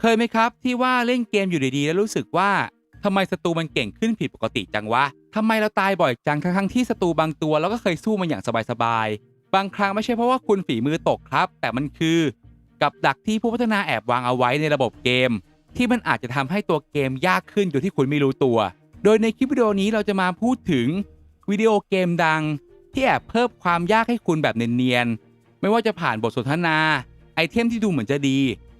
เคยไหมครับที่ว่าเล่นเกมอยู่ดีๆ แล้วรู้สึกว่าทำไมศัตรูมันเก่งขึ้นผิดปกติจังวะทำไมเราตายบ่อยจังทั้งๆที่ศัตรูบางตัวเราก็เคยสู้มันอย่างสบายๆ บางครั้งไม่ใช่เพราะว่าคุณฝีมือตกครับ แต่มันคือ กับดักที่ผู้พัฒนาแอบวางเอาไว้ในระบบเกม ที่มันอาจจะทำให้ตัวเกมยากขึ้นโดยที่คุณไม่รู้ตัว โดยในคลิปวิดีโอนี้เราจะมาพูดถึงวิดีโอเกมดัง ที่แอบเพิ่มความยากให้คุณแบบเนียนๆ ไม่ว่าจะผ่านบทสนทนา ไอเทมที่ดูเหมือนจะดี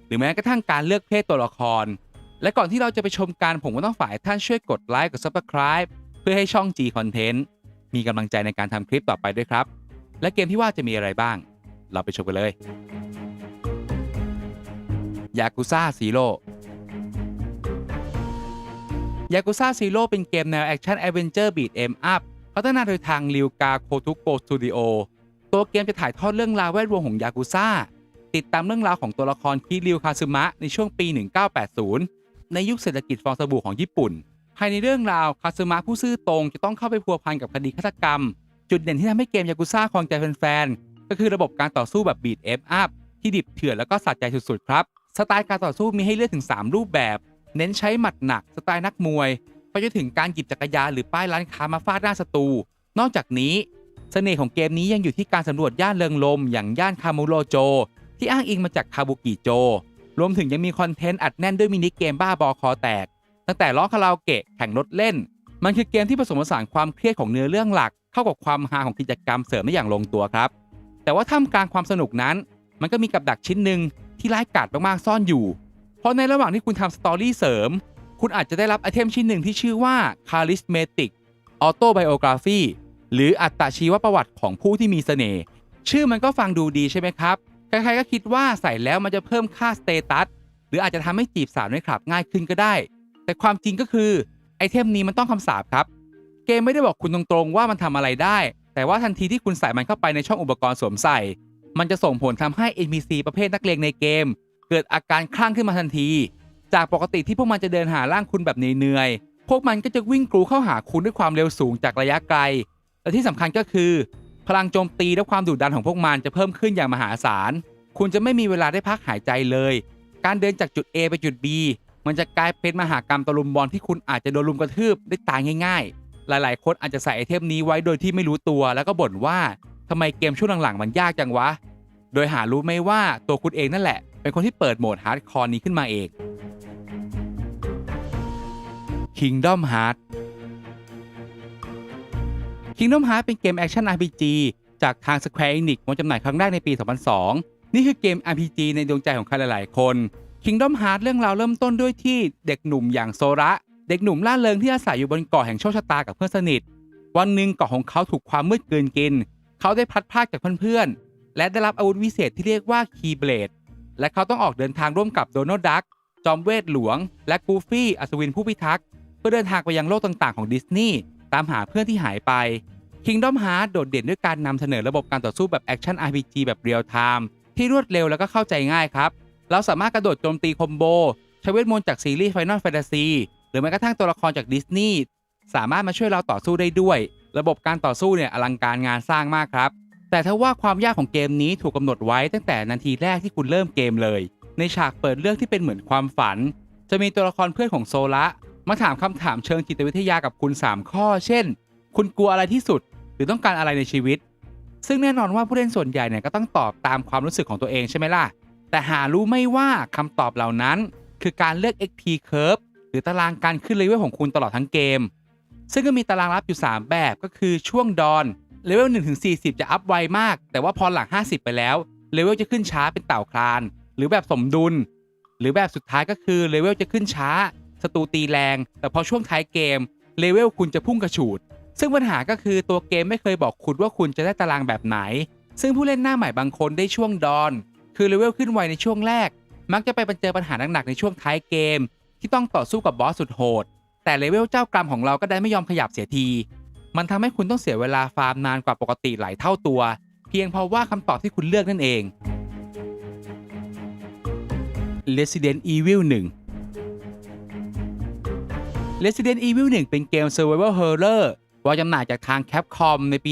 หรือแม้กระทั่งการเลือกเพศตัวละคร และก่อนที่เราจะไปชมกันผมก็ต้องฝากท่านช่วยกดไลค์กด Subscribe เพื่อให้ช่อง G Content มีกำลังใจในการทำคลิปต่อไปด้วยครับ และเกมที่ว่าจะมีอะไรบ้าง เราไปชมกันเลยยากุซ่าซีโร่ยากุซ่าซีโร่เป็นเกมแนวแอคชั่นแอดเวนเจอร์บีทเอ็มอัพพัฒนาโดยทางริวกาโคทุโกสตูดิโอตัวเกมจะถ่ายทอดเรื่องราวแวดวงของยากุซ่า ติดตามเรื่องราวของตัวละครคิริวคาซึมะในช่วงปี 1980 ในยุคเศรษฐกิจฟองสบู่ของญี่ปุ่น ภายในเรื่องราวคาซึมะผู้ซื่อตรงจะต้องเข้าไปพัวพันกับคดีฆาตกรรม จุดเด่นที่ทำให้เกมยากุซ่าครองใจแฟนๆ ก็คือระบบการต่อสู้แบบบีทเอฟอัพที่ดิบเถื่อนแล้วก็สะใจสุดๆครับ สไตล์การต่อสู้มีให้เลือกถึง 3 รูปแบบ เน้นใช้หมัดหนักสไตล์นักมวยไปจนถึงการหยิบจักรยานหรือป้ายร้านค้ามาฟาดหน้าศัตรู นอกจากนี้ เสน่ห์ของเกมนี้ยังอยู่ที่การสำรวจย่านเริงลม อย่างย่านคาโมโรโจ ที่อ้างอิงมาจากคาบุกิโจ รวมถึงยังมีคอนเทนต์อัดแน่นด้วยมินิเกมบ้าบอคอแตก ตั้งแต่ล้อคาราโอเกะแข่งรถเล่น มันคือเกมที่ผสมผสานความเครียดของเนื้อเรื่องหลัก เข้ากับความฮาของกิจกรรมเสริมได้อย่างลงตัวครับ แต่ว่าท่ามกลางความสนุกนั้น มันก็มีกับดักชิ้นหนึ่งที่ร้ายกาจมากๆซ่อนอยู่ เพราะในระหว่างที่คุณทำสตอรี่เสริม คุณอาจจะได้รับไอเทมชิ้นหนึ่งที่ชื่อว่า Charismatic Autobiography หรืออัตชีวประวัติของผู้ที่มีเสน่ห์ชื่อมันก็ฟังดูดีใช่ไหมครับ ใครๆก็คิดว่าใส่แล้วมันจะเพิ่มค่าสเตตัสหรืออาจจะทำให้จีบสาวในคลับง่ายขึ้นก็ได้ แต่ความจริงก็คือไอเทมนี้มันต้องคำสาปครับ เกมไม่ได้บอกคุณตรงๆว่ามันทำอะไรได้ แต่ว่าทันทีที่คุณใส่มันเข้าไปในช่องอุปกรณ์สวมใส่ มันจะส่งผลทำให้ NPC ประเภทนักเลงในเกม เกิดอาการคลั่งขึ้นมาทันที จากปกติที่พวกมันจะเดินหาร่างคุณแบบเหนื่อยๆพวกมันก็จะวิ่งกรูเข้าหาคุณด้วยความเร็วสูงจากระยะไกล และที่สำคัญก็คือ พลังโจมตีและความดุดันของพวกมันจะเพิ่มขึ้นอย่างมหาศาล คุณจะไม่มีเวลาได้พักหายใจเลย การเดินจากจุด A ไปจุด B มันจะกลายเป็นมหากรรมตะลุมบอลที่คุณอาจจะโดนลุมกระทืบได้ตายง่าย ๆ หลายๆ คนอาจจะใส่ไอเทมนี้ไว้โดยที่ไม่รู้ตัว แล้วก็บ่นว่าทำไมเกมช่วงหลังๆ มันยากจังวะ โดยหารู้ไหมว่าตัวคุณเองนั่นแหละ เป็นคนที่เปิดโหมดฮาร์ดคอร์นี้ขึ้นมาเอง Kingdom Hearts Kingdom Hearts เป็นเกมแอคชั่น RPG จากทาง Square Enix วางจำหน่ายครั้งแรกในปี 2002 นี่คือเกม RPG ในดวงใจของใครหลาย ๆ คน Kingdom Hearts เรื่องราวเริ่มต้นด้วยที่เด็กหนุ่มอย่างโซระ เด็กหนุ่มล่าเริงที่อาศัยอยู่บนเกาะแห่งโชคชะตากับเพื่อนสนิท วันหนึ่งเกาะของเขาถูกความมืดเกินกิน เขาได้พลัดพรากจากเพื่อนๆ และได้รับอาวุธวิเศษที่เรียกว่า Keyblade และเขาต้องออกเดินทางร่วมกับโดนัลด์ดัก จอมเวทหลวง และกูฟี่ อัศวินผู้พิทักษ์ เพื่อเดินทางไปยังโลกต่างๆ ของดิสนีย์ ตามหาเพื่อนที่หายไป Kingdom Hearts โดดเด่นด้วยการนำเสนอระบบการต่อสู้แบบแอคชั่น RPG แบบเรียลไทม์ที่รวดเร็วแล้วก็เข้าใจง่ายครับ เราสามารถกระโดดโจมตีคอมโบใช้เวทมนต์จากซีรีส์ Final Fantasy หรือแม้กระทั่งตัวละครจากดิสนีย์สามารถมาช่วยเราต่อสู้ได้ด้วย ระบบการต่อสู้เนี่ยอลังการงานสร้างมากครับ แต่ถ้าว่าความยากของเกมนี้ถูกกำหนดไว้ตั้งแต่นาทีแรกที่คุณเริ่มเกมเลย ในฉากเปิดเรื่องที่เป็นเหมือนความฝัน จะมีตัวละครเพื่อนของโซละ มาถามคำถามเชิงจิตวิทยากับคุณ 3 ข้อ เช่น คุณกลัวอะไรที่สุด หรือต้องการอะไรในชีวิต ซึ่งแน่นอนว่าผู้เล่นส่วนใหญ่เนี่ยก็ต้องตอบตามความรู้สึกของตัวเองใช่ไหมล่ะ แต่หารู้ไม่ว่าคำตอบเหล่านั้น คือการเลือก XP curve หรือตารางการขึ้นเลเวลของคุณตลอดทั้งเกม ซึ่งก็มีตารางรับอยู่ 3 แบบก็คือช่วงดอนเลเวล1ถึง40 จะอัพไวมาก แต่ว่าพอหลัง 50 ไปแล้วเลเวลจะขึ้นช้าเป็นเต่าคลาน หรือแบบสมดุล หรือแบบสุดท้ายก็คือเลเวลจะขึ้นช้า ศัตรูตีแรง แต่พอช่วงท้ายเกมเลเวลคุณจะพุ่งกระฉูด ซึ่งปัญหาก็คือตัวเกมไม่เคยบอกคุณว่าคุณจะได้ตารางแบบไหน ซึ่งผู้เล่นหน้าใหม่บางคนได้ช่วงดอน คือเลเวลขึ้นไวในช่วงแรก มักจะไปเจอปัญหาหนักๆในช่วงท้ายเกม ที่ต้องต่อสู้กับบอสสุดโหด แต่เลเวลเจ้ากรรมของเราก็ได้ไม่ยอมขยับเสียที มันทำให้คุณต้องเสียเวลาฟาร์มนานกว่าปกติหลายเท่าตัว เพียงเพราะว่าคำตอบที่คุณเลือกนั่นเอง Resident Evil 1 Resident Evil 1 เป็นเกม Survival Horror วางจำหน่ายจากทาง Capcom ในปี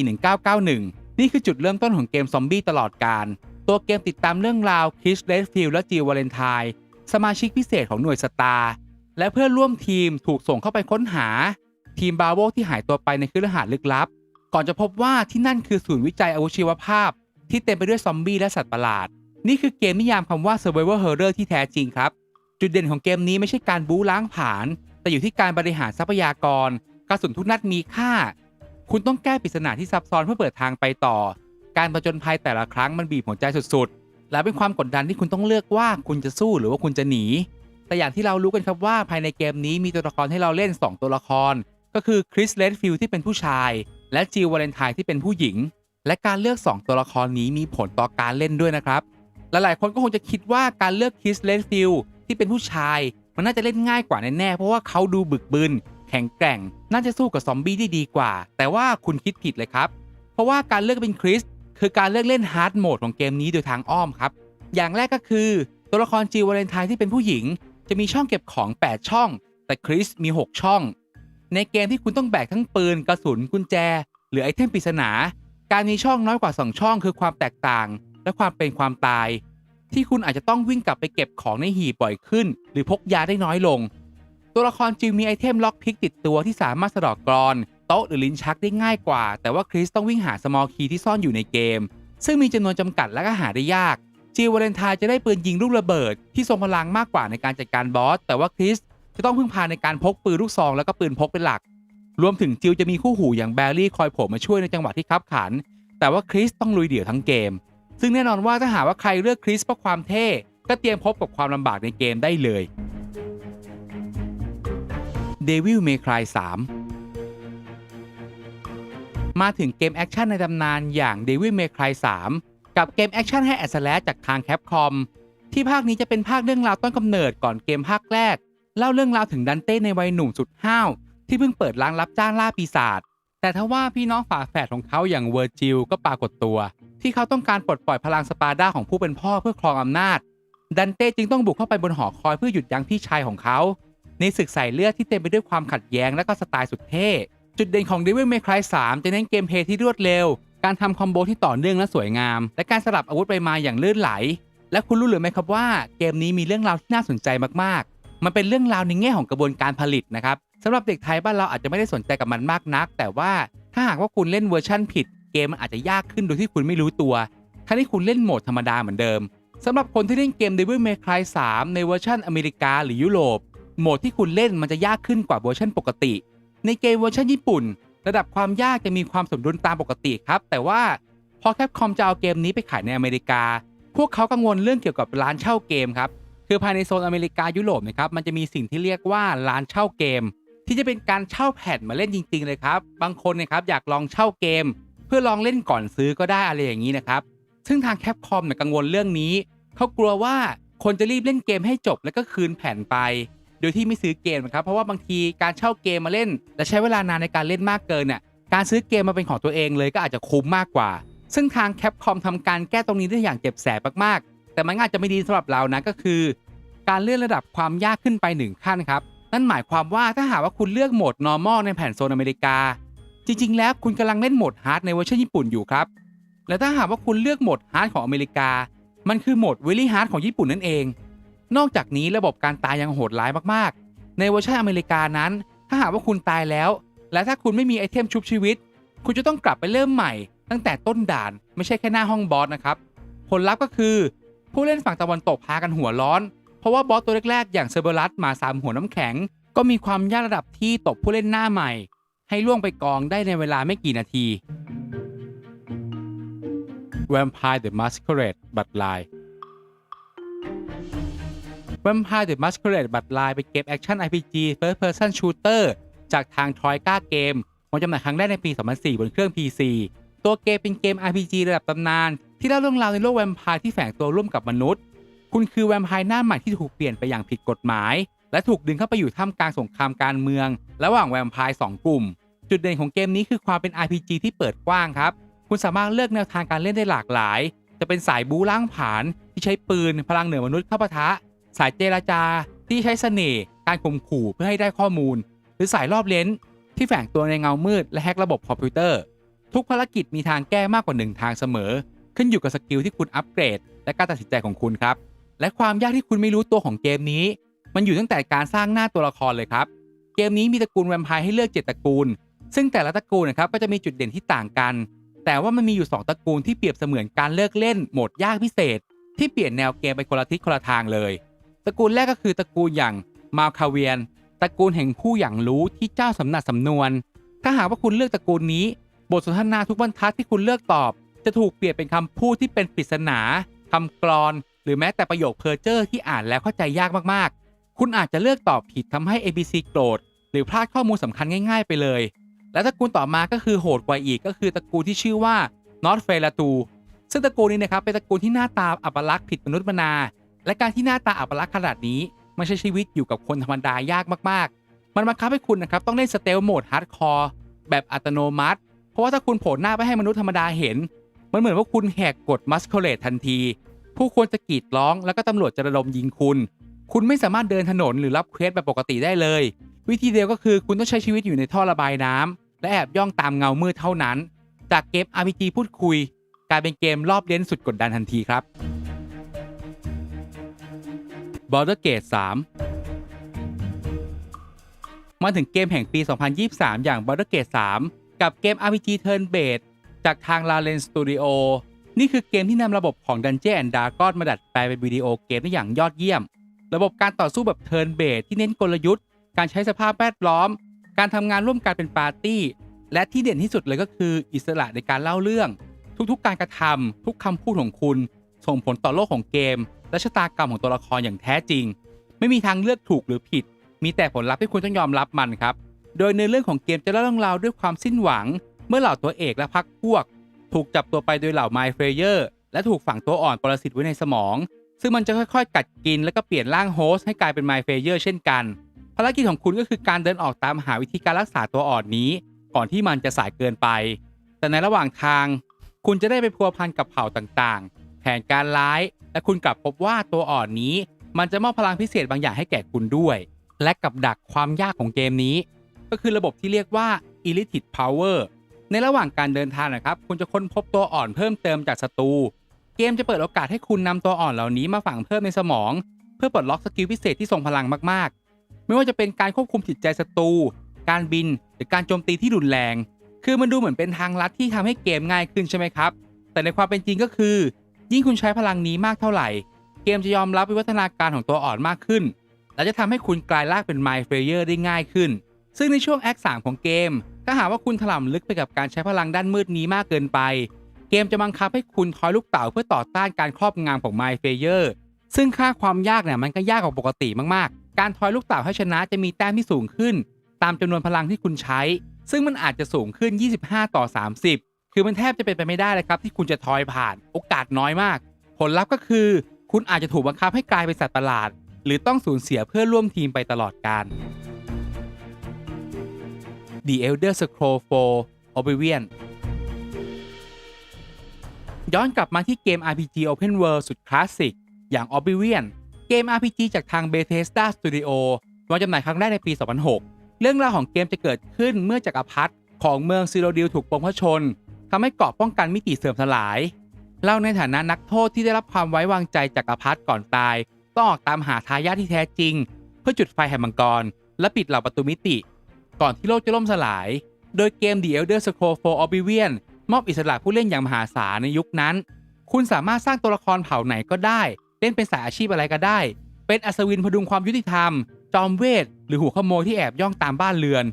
1991 นี่คือจุดเริ่มต้นของเกมซอมบี้ตลอดการ ตัวเกมติดตามเรื่องราวคริสเ e ดฟิลและจิลวาเลนไทน์สมาชิกพิเศษของหน่วยสตาร์และเพื่อนร่วมทีมถูกส่งเข้าไปค้นหา ทีมบาโวที่หายตัวไปในคืนรหัสลึกลับ ก่อนจะพบว่าที่นั่นคือศูนย์วิจัยอาวุธชีวภาพ ที่เต็มไปด้วยซอมบี้และสัตว์ประหลาด นี่คือเกมนิยามคำว่า Survival Horror ที่แท้จริงครับ จุดเด่นของเกมนี้ไม่ใช่การบู๊ล้างผลาญ แต่อยู่ที่การบริหารทรัพยากร กระสุนทุกนัดมีค่า คุณต้องแก้ปริศนาที่ซับซ้อนเพื่อเปิดทางไปต่อ การประจนภัยแต่ละครั้งมันบีบหัวใจสุดๆ และเป็นความกดดันที่คุณต้องเลือกว่าคุณจะสู้หรือว่าคุณจะหนี แต่อย่างที่เรารู้กันครับว่าภายในเกมนี้มีตัวละครให้เราเล่น 2 ตัวละคร ก็คือคริสเลนฟิลที่เป็นผู้ชาย และจิลวาเลนไทน์ที่เป็นผู้หญิง และการเลือก 2 ตัวละครนี้มีผลต่อการเล่นด้วยนะครับ หลายๆคนก็คงจะคิดว่าการเลือกคริสเลนฟิลที่เป็นผู้ชาย มันน่าจะเล่นง่ายกว่าแน่ๆเพราะว่าเขาดูบึกบึนแข็งแกร่ง น่าจะสู้กับซอมบี้ได้ดีกว่า แต่ว่าคุณคิดผิดเลยครับ เพราะว่าการเลือกเป็นคริสคือการเลือกเล่นฮาร์ดโหมดของเกมนี้โดยทางอ้อมครับ อย่างแรกก็คือ ตัวละครจิววาเลนไทน์ที่เป็นผู้หญิง จะมีช่องเก็บของ 8 ช่อง แต่คริสมี 6 ช่อง ในเกมที่คุณต้องแบกทั้งปืนกระสุนกุญแจ หรือไอเทมปริศนา การมีช่องน้อยกว่า 2 ช่อง คือความแตกต่าง และความเป็นความตาย ที่คุณอาจจะต้องวิ่งกลับไปเก็บของในหีบบ่อยขึ้น หรือพกยาได้น้อยลง ตัวละครจิวมีไอเทมล็อกพิกติดตัวที่สามารถสะดอกกรอนโต๊ะหรือลิ้นชักได้ง่ายกว่า แต่ว่าคริสต้องวิ่งหาสมอลคีย์ที่ซ่อนอยู่ในเกม ซึ่งมีจำนวนจำกัดและก็หาได้ยากจิววาเลนไทน์จะได้ปืนยิงลูกระเบิด ที่ทรงพลังมากกว่าในการจัดการบอส แต่ว่าคริสจะต้องพึ่งพาในการพกปืนลูกซอง แล้วก็ปืนพกเป็นหลัก รวมถึงจิวจะมีคู่หูอย่างแบร์รี่คอยโผล่มาช่วยในจังหวะที่คับขัน แต่ว่าคริสต้องลุยเดี่ยวทั้งเกม ซึ่งแน่นอนว่าถ้าหากว่าใครเลือกคริสเพราะความเท่ก็เตรียมพบกับความลำบากในเกมได้เลย Devil May Cry 3 มาถึงเกมแอคชั่นในตำนานอย่าง Devil May Cry 3 กับเกมแอคชั่นให้แอสแลจากทางแคปคอมที่ภาคนี้จะเป็นภาคเรื่องราวต้นกำเนิดก่อนเกมภาคแรก เล่าเรื่องราวถึงดันเต้ในวัยหนุ่มสุดห้าวที่เพิ่งเปิดร้านรับจ้างล่าปีศาจแต่ทว่าพี่น้องฝาแฝดของเขาอย่างเวอร์จิลก็ปรากฏตัว ที่เขาต้องการปลดปล่อยพลังสปาร์ดาของผู้เป็นพ่อเพื่อครองอำนาจ ดันเต้จึงต้องบุกเข้าไปบนหอคอยเพื่อหยุดยั้งพี่ชายของเขา ในศึกใสายเลือดที่เต็มไปด้วยความขัดแย้งและก็สไตล์สุดเท่ จุดเด่นของ Devil May Cry 3 จะเน้นเกมเพลย์ที่รวดเร็ว การทำคอมโบที่ต่อเนื่องและสวยงาม และการสลับอาวุธไปมาอย่างลื่นไหล และคุณรู้หรือไม่ครับว่าเกมนี้มีเรื่องราวที่น่าสนใจมากๆ มันเป็นเรื่องราวในแง่ของกระบวนการผลิตนะครับสำหรับเด็กไทยบ้านเราอาจจะไม่ได้สนใจกับมันมากนัก แต่ว่าถ้าหากว่าคุณเล่นเวอร์ชั่นผิด เกมมันอาจจะยากขึ้นโดยที่คุณไม่รู้ตัวถ้าที่คุณเล่นโหมดธรรมดาเหมือนเดิมสำหรับคนที่เล่นเกม Devil May Cry 3 ในเวอร์ชันอเมริกาหรือยุโรป โหมดที่คุณเล่นมันจะยากขึ้นกว่าเวอร์ชันปกติ ในเกมเวอร์ชันญี่ปุ่น ระดับความยากจะมีความสมดุลตามปกติครับ แต่ว่าพอแคปคอมจะเอาเกมนี้ไปขายในอเมริกา พวกเขากังวลเรื่องเกี่ยวกับร้านเช่าเกมครับ คือภายในโซนอเมริกายุโรปนะครับมันจะมีสิ่งที่เรียกว่าร้านเช่าเกม ที่จะเป็นการเช่าแผ่นมาเล่นจริง ๆ เลยครับ บางคนนะครับอยากลองเช่าเกม เพื่อลองเล่นก่อนซื้อก็ได้อะไรอย่างนี้นะครับ ซึ่งทางแคปคอมเนี่ยกังวลเรื่องนี้ เขากลัวว่าคนจะรีบเล่นเกมให้จบแล้วก็คืนแผ่นไป โดยที่ไม่ซื้อเกมนะครับ เพราะว่าบางทีการเช่าเกมมาเล่น และใช้เวลานานในการเล่นมากเกินเนี่ย การซื้อเกมมาเป็นของตัวเองเลยก็อาจจะคุ้มมากกว่า ซึ่งทางแคปคอมทำการแก้ตรงนี้ได้อย่างเจ็บแสบมากๆ แต่มันอาจจะไม่ดีสำหรับเรานะก็คือ การเลื่อนระดับความยากขึ้นไปหนึ่งขั้นครับ นั่นหมายความว่าถ้าหากว่าคุณเลือกโหมด normal ในแผ่นโซนอเมริกา จริง ๆ แล้วคุณกำลังเล่นโหมด hard ในเวอร์ชันญี่ปุ่นอยู่ครับ และถ้าหากว่าคุณเลือกโหมด hard ของอเมริกา มันคือโหมด very hard ของญี่ปุ่นนั่นเอง นอกจากนี้ระบบการตายยังโหดร้ายมากๆ ในเวอร์ชันอเมริกานั้น ถ้าหากว่าคุณตายแล้ว และถ้าคุณไม่มีไอเทมชุบชีวิต คุณจะต้องกลับไปเริ่มใหม่ ตั้งแต่ต้นด่านไม่ใช่แค่หน้าห้องบอสนะครับ ผลลัพธ์ก็คือ ผู้เล่นฝั่งตะวันตกพากันหัวร้อน เพราะว่าบอสตัวแรกๆอย่างเซอร์เบรัสมาสามหัวน้ำแข็ง ก็มีความยากระดับที่ตบผู้เล่นหน้าใหม่ ให้ล่วงไปกองได้ในเวลาไม่กี่นาที Vampire the Masquerade Bloodline Vampire the Masquerade Bloodline เป็นเกมแอคชั่น RPG First Person Shooter จากทาง Troika Game วางจำหน่ายครั้งแรกในปี 2004 บนเครื่อง PC ตัวเกมเป็นเกม RPG ระดับตำนาน ที่เล่าเรื่องราวในโลกแวมไพร์ที่แฝงตัวร่วมกับมนุษย์ คุณคือแวมไพร์หน้าใหม่ที่ถูกเปลี่ยนไปอย่างผิดกฎหมาย และถูกดึงเข้าไปอยู่ท่ามกลางสงครามการเมือง ระหว่างแวมไพร์สองกลุ่ม จุดเด่นของเกมนี้คือความเป็น RPG ที่เปิดกว้างครับ คุณสามารถเลือกแนวทางการเล่นได้หลากหลาย จะเป็นสายบูล้างผาญที่ใช้ปืน พลังเหนือมนุษย์เข้าปะทะ สายเจรจา ที่ใช้เสน่ห์การข่มขู่เพื่อให้ได้ข้อมูล หรือสายรอบเลนที่แฝงตัวในเงามืดและแฮกระบบคอมพิวเตอร์ ทุกภารกิจมีทางแก้มากกว่าหนึ่งทางเสมอ ขึ้นอยู่กับสกิลที่คุณอัปเกรด และการตัดสินใจของคุณครับและความยากที่คุณไม่รู้ตัวของเกมนี้ มันอยู่ตั้งแต่การสร้างหน้าตัวละครเลยครับ เกมนี้มีตระกูลแวมไพร์ให้เลือก 7 ตระกูล ซึ่งแต่ละตระกูลนะครับก็จะมีจุดเด่นที่ต่างกัน แต่ว่ามันมีอยู่ 2 ตระกูลที่เปรียบเสมือนการเลิกเล่นโหมดยากพิเศษ ที่เปลี่ยนแนวเกมไปคนละทิศคนละทางเลย ตระกูลแรกก็คือตระกูลอย่างมาคาเวียน ตระกูลแห่งผู้อย่างรู้ที่เจ้าสำนักสำนวน ถ้าหากว่าคุณเลือกตระกูลนี้ บทสนทนาทุกบรรทัดที่คุณเลือกตอบ จะถูกเปลี่ยนเป็นคำพูดที่เป็นปริศนาคำกรอน หรือแม้แต่ประโยคเพอร์เจอร์ที่อ่านแล้วเข้าใจยากมากๆ คุณอาจจะเลือกตอบผิดทำให้ ABC โกรธหรือพลาดข้อมูลสำคัญง่าย ๆ ไปเลย และตระกูลต่อมาก็คือโหดกว่าอีกก็คือตระกูลที่ชื่อว่านอตเฟลาตูซึ่งตระกูลนี้นะครับเป็นตระกูลที่หน้าตาอัปลักษณ์ผิดมนุษย์มนา และการที่หน้าตาอัปลักษณ์ขนาดนี้ไม่ใช่ชีวิตอยู่กับคนธรรมดายากมากๆ มันบังคับให้คุณนะครับต้องเล่นสเตลโหมดฮาร์ดคอร์แบบอัตโนมัติ เพราะว่าถ้าคุณโผล่หน้าไปให้มนุษย์ธรรมดาเห็น มันเหมือนว่าคุณแหกกฎมัสโคเลตทันที ผู้คนจะกรีดร้องแล้วก็ตำรวจจะระดมยิงคุณ คุณไม่สามารถเดินถนนหรือรับเควสแบบปกติได้เลย วิธีเดียวก็คือคุณต้องใช้ชีวิตอยู่ในท่อระบายน้ำและแอบย่องตามเงามืดเท่านั้น จากเกม RPG พูดคุย กลายเป็นเกมรอบเล่นสุดกดดันทันทีครับ Border Gate 3 มาถึงเกมแห่งปี 2023 อย่าง Border Gate 3 กับเกม RPG Turn Based จากทาง Laren Studio นี่คือเกมที่นำระบบของ Dungeon and Dragon มาดัดแปลงเป็นวิดีโอเกมได้อย่างยอดเยี่ยม ระบบการต่อสู้แบบ Turn Based ที่เน้นกลยุทธ์ การใช้สภาพแวดล้อม การทำงานร่วมกันเป็นปาร์ตี้ และที่เด่นที่สุดเลยก็คืออิสระในการเล่าเรื่อง ทุกๆ การกระทำทุกคำพูดของคุณ ส่งผลต่อโลกของเกม และชะตากรรมของตัวละครอย่างแท้จริง ไม่มีทางเลือกถูกหรือผิด มีแต่ผลลัพธ์ที่คุณต้องยอมรับมันครับ โดยในเรื่องของเกมจะเล่าเรื่องราวด้วยความสิ้นหวัง เมื่อเหล่าตัวเอกและพรรคพวก ถูกจับตัวไปโดยเหล่าไมเฟเยอร์และถูกฝังตัวอ่อนปรสิตไว้ในสมอง ซึ่งมันจะค่อยๆ กัดกินและก็เปลี่ยนร่างโฮสต์ให้กลายเป็นไมเฟเยอร์เช่นกัน ภารกิจของคุณก็คือการเดินออกตามหาวิธีการรักษาตัวอ่อนนี้ ก่อนที่มันจะสายเกินไป แต่ในระหว่างทาง คุณจะได้ไปพัวพันกับเผ่าต่างๆ แผนการร้าย และคุณกลับพบว่าตัวอ่อนนี้ มันจะมอบพลังพิเศษบางอย่างให้แก่คุณด้วย และกับดักความยากของเกมนี้ ก็คือระบบที่เรียกว่า Elite Power ในระหว่างการเดินทางนะครับ คุณจะค้นพบตัวอ่อนเพิ่มเติมจากศัตรู เกมจะเปิดโอกาสให้คุณนำตัวอ่อนเหล่านี้มาฝังเพิ่มในสมอง เพื่อปลดล็อกสกิลพิเศษที่ทรงพลังมากๆ ไม่ว่าจะเป็นการควบคุมจิตใจศัตรูการบิน หรือการโจมตีที่รุนแรง คือมันดูเหมือนเป็นทางลัดที่ทำให้เกมง่ายขึ้นใช่ไหมครับ แต่ในความเป็นจริงก็คือ ยิ่งคุณใช้พลังนี้มากเท่าไหร่ เกมจะยอมรับวิวัฒนาการของตัวอ่อนมากขึ้น และจะทำให้คุณกลายร่างเป็น My f a y e r ได้ง่ายขึ้น ซึ่งในช่วงแอค3ของเกม ถ้าหากว่าคุณถล่ำลึกไปกับการใช้พลังด้านมืดนี้มากเกินไป เกมจะบังคับให้คุณทอยลูกเต๋าเพื่อต่อต้านการครอบงำของ My f a y e r ซึ่งค่าความยากเนี่ยมันก็ยากกว่าปกติมากๆ การทอยลูกเต๋าให้ชนะจะมีแต้มที่สูงขึ้น ตามจำนวนพลังที่คุณใช้ ซึ่งมันอาจจะสูงขึ้น 25 ต่อ 30 คือมันแทบจะเป็นไปไม่ได้เลยครับที่คุณจะทอยผ่าน โอกาสน้อยมาก ผลลัพธ์ก็คือ คุณอาจจะถูกบังคับให้กลายเป็นสัตว์ประหลาด หรือต้องสูญเสียเพื่อร่วมทีมไปตลอดกาล The Elder Scrolls 4 Oblivion ย้อนกลับมาที่เกม RPG Open World สุดคลาสสิก อย่าง Oblivion เกม RPG จากทาง Bethesda Studio วางจำหน่ายครั้งแรกในปี 2006 เรื่องราวของเกมจะเกิดขึ้นเมื่อจักรพรรดิของเมืองซิโรดิลถูกปลงพะชนทำให้เกราะป้องกันมิติเสื่อมสลายเล่าในฐานะนักโทษที่ได้รับความไว้วางใจจากจักรพรรดิก่อนตาย ต้องออกตามหาทายาทที่แท้จริง เพื่อจุดไฟแห่งมังกร และปิดเหล่าประตูมิติ ก่อนที่โลกจะล่มสลาย โดยเกม The Elder Scrolls 4 Oblivion มอบอิสระผู้เล่นอย่างมหาศาลในยุคนั้น คุณสามารถสร้างตัวละครเผ่าไหนก็ได้ เล่นเป็นสายอาชีพอะไรก็ได้ เป็นอัศวินพดุงความยุติธรรม จอมเวท หรือหัวขโมยที่แอบย่องตามบ้านเรือน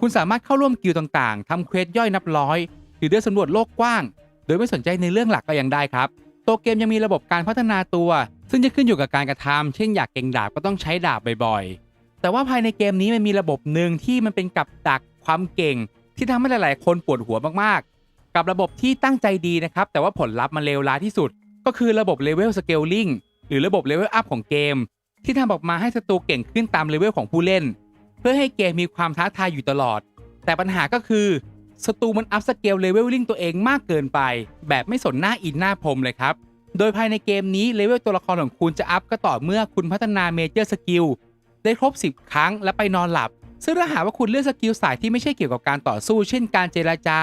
คุณสามารถเข้าร่วมกิลด์ต่างๆทำเควสย่อยนับร้อยหรือเดินสำรวจโลกกว้าง โดยไม่สนใจในเรื่องหลักก็ยังได้ครับ ตัวเกมยังมีระบบการพัฒนาตัว ซึ่งจะขึ้นอยู่กับการกระทำเช่นอยากเก่งดาบก็ต้องใช้ดาบบ่อยๆ แต่ว่าภายในเกมนี้มันมีระบบหนึ่งที่มันเป็นกับดักความเก่ง ที่ทำให้หลายๆ คนปวดหัวมากๆ กับระบบที่ตั้งใจดีนะครับ แต่ว่าผลลัพธ์มันเลวร้ายที่สุด ก็คือระบบเลเวลสเกลลิงหรือระบบเลเวลอัพของเกม ที่ทำออกมาให้ศัตรูเก่งขึ้นตามเลเวลของผู้เล่น เพื่อให้เกมมีความท้าทายอยู่ตลอด แต่ปัญหาก็คือศัตรูมันอัพสเกลเลเวลลิงตัวเองมากเกินไป แบบไม่สนหน้าอินหน้าพรมเลยครับโดยภายในเกมนี้เลเวลตัวละครของคุณจะอัพก็ต่อเมื่อคุณพัฒนาเมเจอร์สกิลได้ครบ 10 ครั้งและไปนอนหลับ ซึ่งถ้าหากว่าคุณเลือกสกิลสายที่ไม่ใช่เกี่ยวกับการต่อสู้ เช่นการเจราจา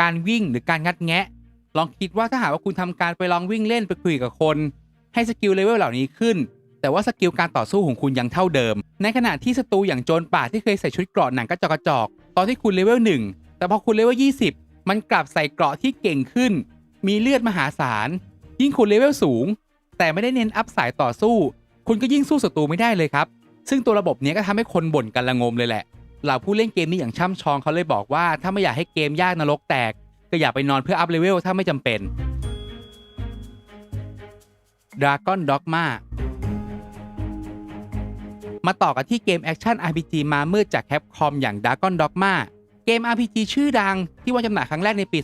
การวิ่งหรือการงัดแงะ ลองคิดว่าถ้าหากว่าคุณทำการไปลองวิ่งเล่นไปคุยกับคน ให้สกิลเลเวลเหล่านี้ขึ้น แต่ว่าสกิลการต่อสู้ของคุณยังเท่าเดิม ในขณะที่ศัตรูอย่างโจรป่าที่เคยใส่ชุดเกราะหนังกระจกกระจอก ตอนที่คุณเลเวลหนึ่งแต่พอคุณเลเวล20 มันกลับใส่เกราะที่เก่งขึ้น มีเลือดมหาศาล ยิ่งคุณเลเวลสูง แต่ไม่ได้เน้นอัพสายต่อสู้ คุณก็ยิ่งสู้ศัตรูไม่ได้เลยครับ ซึ่งตัวระบบนี้ก็ทำให้คนบ่นกันละงมเลยแหละ เหล่าผู้เล่นเกมนี้อย่างช่ำชองเขาเลยบอกว่า ถ้าไม่อยากให้เกมยากนรกแตก ก็อย่าไปนอนเพื่ออัพเลเวลถ้าไม่จำเป็น Dragon Dogma มาต่อกันที่เกมแอคชั่น RPG มามืดจากแคปคอมอย่าง Dragon Dogma เกม RPG ชื่อดังที่วางจำหน่ายครั้งแรกในปี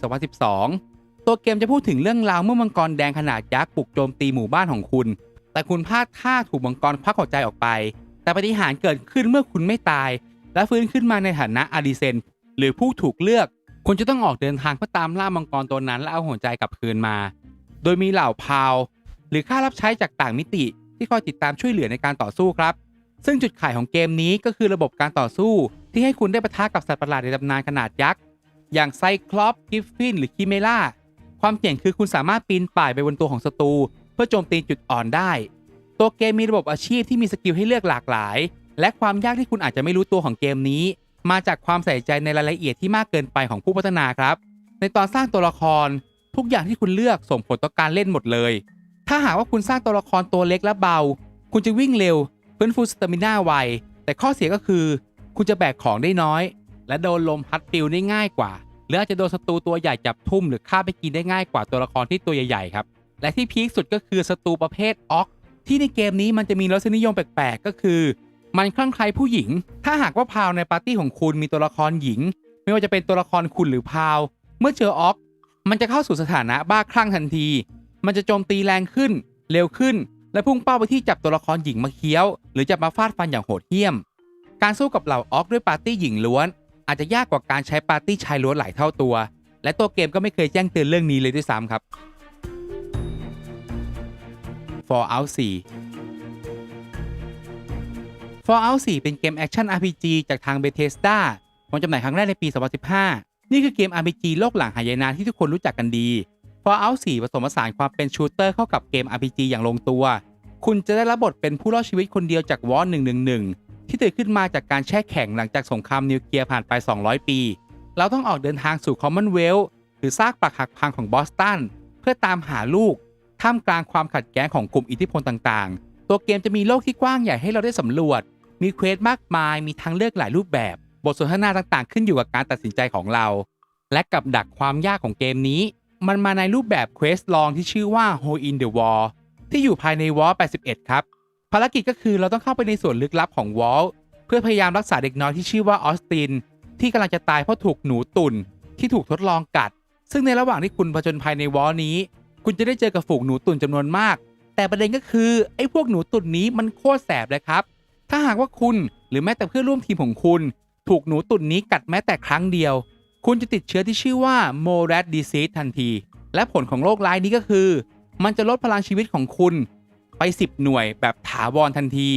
2012 ตัวเกมจะพูดถึงเรื่องราวเมื่อมังกรแดงขนาดยักษ์บุกโจมตีหมู่บ้านของคุณ แต่คุณพลาดท่าถูกมังกรควักหัวใจออกไป แต่ปฏิหารเกิดขึ้นเมื่อคุณไม่ตาย และฟื้นขึ้นมาในฐานะอาริเซน หรือผู้ถูกเลือกคุณจะต้องออกเดินทางเพื่อตามล่ามังกรตัวนั้นและเอาหัวใจกลับคืนมา โดยมีเหล่าพาว หรือค่ารับใช้จากต่างมิติ ที่คอยติดตามช่วยเหลือในการต่อสู้ครับ ซึ่งจุดขายของเกมนี้ก็คือระบบการต่อสู้ ที่ให้คุณได้ปะทะกับสัตว์ประหลาดในตำนานขนาดยักษ์อย่างไซคลอปกิฟฟินหรือคิเมล่าความเจ๋งคือคุณสามารถปีนป่ายไปบนตัวของศัตรูเพื่อโจมตีจุดอ่อนได้ ตัวเกมมีระบบอาชีพที่มีสกิลให้เลือกหลากหลาย และความยากที่คุณอาจจะไม่รู้ตัวของเกมนี้ มาจากความใส่ใจในรายละเอียดที่มากเกินไปของผู้พัฒนาครับ ในตอนสร้างตัวละคร ทุกอย่างที่คุณเลือกส่งผลต่อการเล่นหมดเลย ถ้าหากว่าคุณสร้างตัวละครตัวเล็กและเบา คุณจะวิ่งเร็วฟื้นฟูสเตมิน่าไวแต่ข้อเสียก็คือ คุณจะแบกของได้น้อย และโดนลมพัดปลิวได้ง่ายกว่าหรืออาจจะโดนศัตรูตัวใหญ่จับทุ่มหรือฆ่าไปกินได้ง่ายกว่าตัวละครที่ตัวใหญ่ๆครับและที่พีคสุดก็คือศัตรูประเภทออกที่ในเกมนี้มันจะมีรสนิยมแปลกๆก็คือ มันคลั่งไคล้ผู้หญิง ถ้าหากว่าพาวในปาร์ตี้ของคุณมีตัวละครหญิง ไม่ว่าจะเป็นตัวละครคุณหรือพาว เมื่อเจอออกมันจะเข้าสู่สถานะบ้าคลั่งทันที มันจะโจมตีแรงขึ้น เร็วขึ้น และพุ่งเป้าไปที่จับตัวละครหญิงมาเคี้ยว หรือจะมาฟาดฟันอย่างโหดเหี้ยม การสู้กับเหล่าออกด้วยปาร์ตี้หญิงล้วน อาจจะยากกว่าการใช้ปาร์ตี้ชายล้วนหลายเท่าตัว และตัวเกมก็ไม่เคยแจ้งเตือนเรื่องนี้เลยด้วยซ้ำครับ Fallout 4 Fallout 4 เป็นเกมแอคชั่น RPG จากทาง Bethesda วางจำหน่ายครั้งแรกในปี 2015 นี่คือเกม RPG โลกหลังหายนะที่ทุกคนรู้จักกันดี Fallout 4 ผสมผสานความเป็นชูเตอร์เข้ากับเกม RPG อย่างลงตัว คุณจะได้รับบทเป็นผู้รอดชีวิตคนเดียวจากวอร์111 ที่ตื่นขึ้นมาจากการแช่แข็งหลังจากสงครามนิวเคลียร์ผ่านไป 200 ปี เราต้องออกเดินทางสู่ Commonwealth หรือซากปรักหักพังของบอสตันเพื่อตามหาลูก ท่ามกลางความขัดแย้งของกลุ่มอิทธิพลต่างๆ ตัวเกมจะมีโลกที่กว้างใหญ่ให้เราได้สำรวจ มีเควสมากมาย มีทางเลือกหลายรูปแบบ บทสนทนาต่างๆ ขึ้นอยู่กับการตัดสินใจของเรา และกับดักความยากของเกมนี้ มันมาในรูปแบบเควสลองที่ชื่อว่า Hole in the Wall ที่อยู่ภายในวอล81 ครับ ภารกิจก็คือเราต้องเข้าไปในส่วนลึกลับของวอลเพื่อพยายามรักษาเด็กน้อยที่ชื่อว่าออสตินที่กำลังจะตายเพราะถูกหนูตุ่นที่ถูกทดลองกัด ซึ่งในระหว่างที่คุณผจญภัยในวอลนี้ คุณจะได้เจอกับฝูงหนูตุ่นจำนวนมาก แต่ประเด็นก็คือไอ้พวกหนูตุ่นนี้มันโคตรแสบเลยครับ ถ้าหากว่าคุณหรือแม้แต่เพื่อนร่วมทีมของคุณ ถูกหนูตุ่นนี้กัดแม้แต่ครั้งเดียว คุณจะติดเชื้อที่ชื่อว่า m o r a t disease ทันที และผลของโรคร้ายนี้ก็คือ มันจะลดพลังชีวิตของคุณ ไป 10 หน่วยแบบถาวรทันที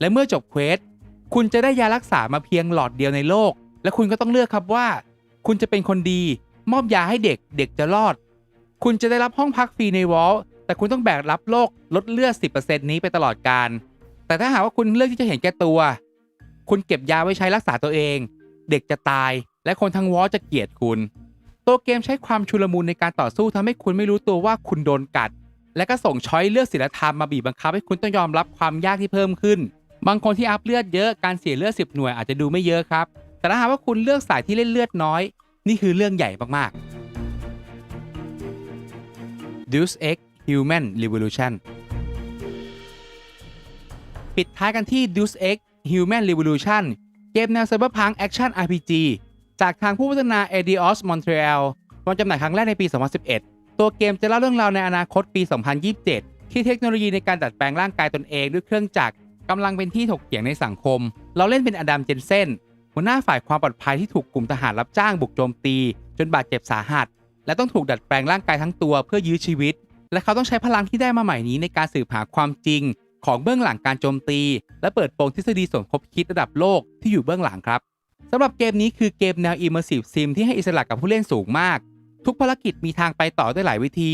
และเมื่อจบเควสคุณจะได้ยารักษามาเพียงหลอดเดียวในโลก และคุณก็ต้องเลือกครับว่า คุณจะเป็นคนดี มอบยาให้เด็กเด็กจะรอด คุณจะได้รับห้องพักฟรีในวอลแต่คุณต้องแบกรับโรคลดเลือด 10%นี้ไปตลอดการ แต่ถ้าหากว่าคุณเลือกที่จะเห็นแก่ตัว คุณเก็บยาไว้ใช้รักษาตัวเอง เด็กจะตาย และคนทั้งวอจะเกลียดคุณ ตัวเกมใช้ความชุลมุนในการต่อสู้ทำให้คุณไม่รู้ตัวว่าคุณโดนกัด และก็ส่งช้อยเลือกศีลธรรมมาบีบบังคับให้คุณต้องยอมรับความยากที่เพิ่มขึ้น บางคนที่อัพเลือดเยอะการเสียเลือด10 หน่วยอาจจะดูไม่เยอะครับ แต่ถ้าหากว่าคุณเลือกสายที่เล่นเลือดน้อย นี่คือเรื่องใหญ่มากๆ Deus Ex Human Revolution ปิดท้ายกันที่ Deus Ex Human Revolution เกมแนวไซเบอร์พังแอคชั่น RPG จากทางผู้พัฒนา Eidos Montreal วางจำหน่ายครั้งแรกในปี 2011 ตัวเกมจะเล่าเรื่องราวในอนาคตปี 2027 ที่เทคโนโลยีในการดัดแปลงร่างกายตนเองด้วยเครื่องจักรกำลังเป็นที่ถกเถียงในสังคม เราเล่นเป็นอดัมเจนเซนหัวหน้าฝ่ายความปลอดภัยที่ถูกกลุ่มทหารรับจ้างบุกโจมตี จนบาดเจ็บสาหัส และต้องถูกดัดแปลงร่างกายทั้งตัวเพื่อยื้อชีวิต และเขาต้องใช้พลังที่ได้มาใหม่นี้ในการสืบหาความจริง ของเบื้องหลังการโจมตี และเปิดโปงทฤษฎีสมคบคิดระดับโลกที่อยู่เบื้องหลังครับสำหรับเกมนี้คือเกมแนว Immersive Sim ที่ให้อิสระกับผู้เล่นสูงมาก ทุกภารกิจมีทางไปต่อได้หลายวิธี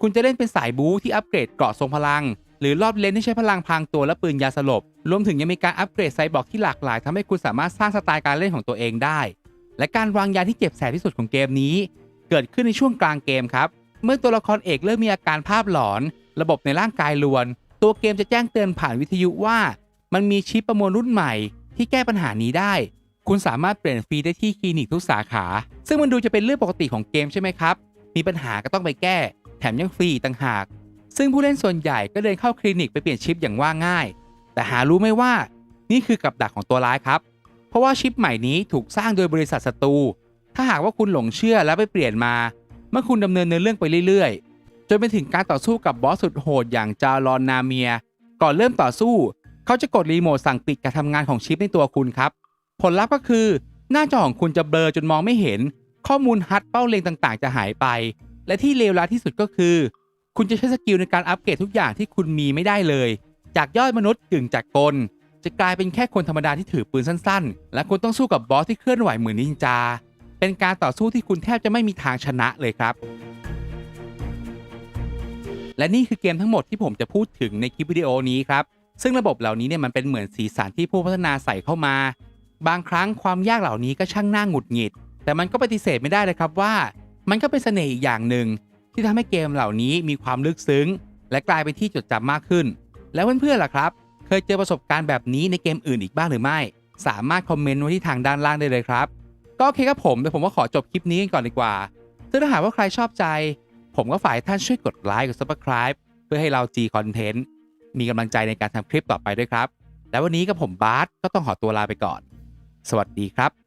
คุณจะเล่นเป็นสายบู๊ที่อัปเกรดเกราะทรงพลัง หรือรอบเลนที่ใช้พลังพรางตัวและปืนยาสลบ รวมถึงยังมีการอัปเกรดไซบอร์กที่หลากหลายทำให้คุณสามารถสร้างสไตล์การเล่นของตัวเองได้ และการวางยาที่เจ็บแสบที่สุดของเกมนี้ เกิดขึ้นในช่วงกลางเกมครับ เมื่อตัวละครเอกเริ่มมีอาการภาพหลอน ระบบในร่างกายลวน ตัวเกมจะแจ้งเตือนผ่านวิทยุว่า มันมีชิปประมวลรุ่นใหม่ที่แก้ปัญหานี้ได้ คุณสามารถเปลี่ยนฟรีได้ที่คลินิกทุกสาขา ซึ่งมันดูจะเป็นเรื่องปกติของเกมใช่ไหมครับ มีปัญหาก็ต้องไปแก้ แถมยังฟรีต่างหาก ซึ่งผู้เล่นส่วนใหญ่ก็เดินเข้าคลินิกไปเปลี่ยนชิปอย่างว่าง่าย แต่หารู้ไหมว่านี่คือกับดักของตัวร้ายครับ เพราะว่าชิปใหม่นี้ถูกสร้างโดยบริษัทศัตรู ถ้าหากว่าคุณหลงเชื่อแล้วไปเปลี่ยนมา เมื่อคุณดำเนินเนื้อเรื่องไปเรื่อย นไปถึงการต่อสู้กับบอสสุดโหดอย่างจารอนนาเมีย ก่อนเริ่มต่อสู้ เขาจะกดรีโมทสั่งปิดการทำงานของชิปในตัวคุณครับ ผลลัพธ์ก็คือ หน้าจอของคุณจะเบลอจนมองไม่เห็น ข้อมูลฮัดเป้าเล็งต่างๆ จะหายไป และที่เลวร้ายที่สุดก็คือ คุณจะใช้สกิลในการอัปเกรดทุกอย่างที่คุณมีไม่ได้เลย จากยอดมนุษย์กึ่งจากกล จะกลายเป็นแค่คนธรรมดาที่ถือปืนสั้น ๆ และคุณต้องสู้กับบอสที่เคลื่อนไหวเหมือนนินจา เป็นการต่อสู้ที่คุณแทบจะไม่มีทางชนะเลยครับ และนี่คือเกมทั้งหมดที่ผมจะพูดถึงในคลิปวิดีโอนี้ครับ ซึ่งระบบเหล่านี้เนี่ยมันเป็นเหมือนสีสันที่ผู้พัฒนาใส่เข้ามา บางครั้งความยากเหล่านี้ก็ช่างน่าหงุดหงิด แต่มันก็ปฏิเสธไม่ได้เลยครับว่า มันก็เป็นเสน่ห์อีกอย่างหนึ่งที่ทำให้เกมเหล่านี้มีความลึกซึ้ง และกลายเป็นที่จดจำมากขึ้น แล้วเพื่อนๆล่ะครับ เคยเจอประสบการณ์แบบนี้ในเกมอื่นอีกบ้างหรือไม่ สามารถคอมเมนต์ไว้ที่ทางด้านล่างได้เลยครับ ก็โอเคครับผมเดี๋ยวผมก็ขอจบคลิปนี้กันก่อนดีกว่าซึ่งถ้าหากว่าใครชอบใจ ผมก็ฝากท่านช่วยกดไลค์กด subscribe เพื่อให้เรา G Content มีกำลังใจในการทำคลิปต่อไปด้วยครับ แล้ววันนี้กับผมบาสก็ต้องขอตัวลาไปก่อน สวัสดีครับ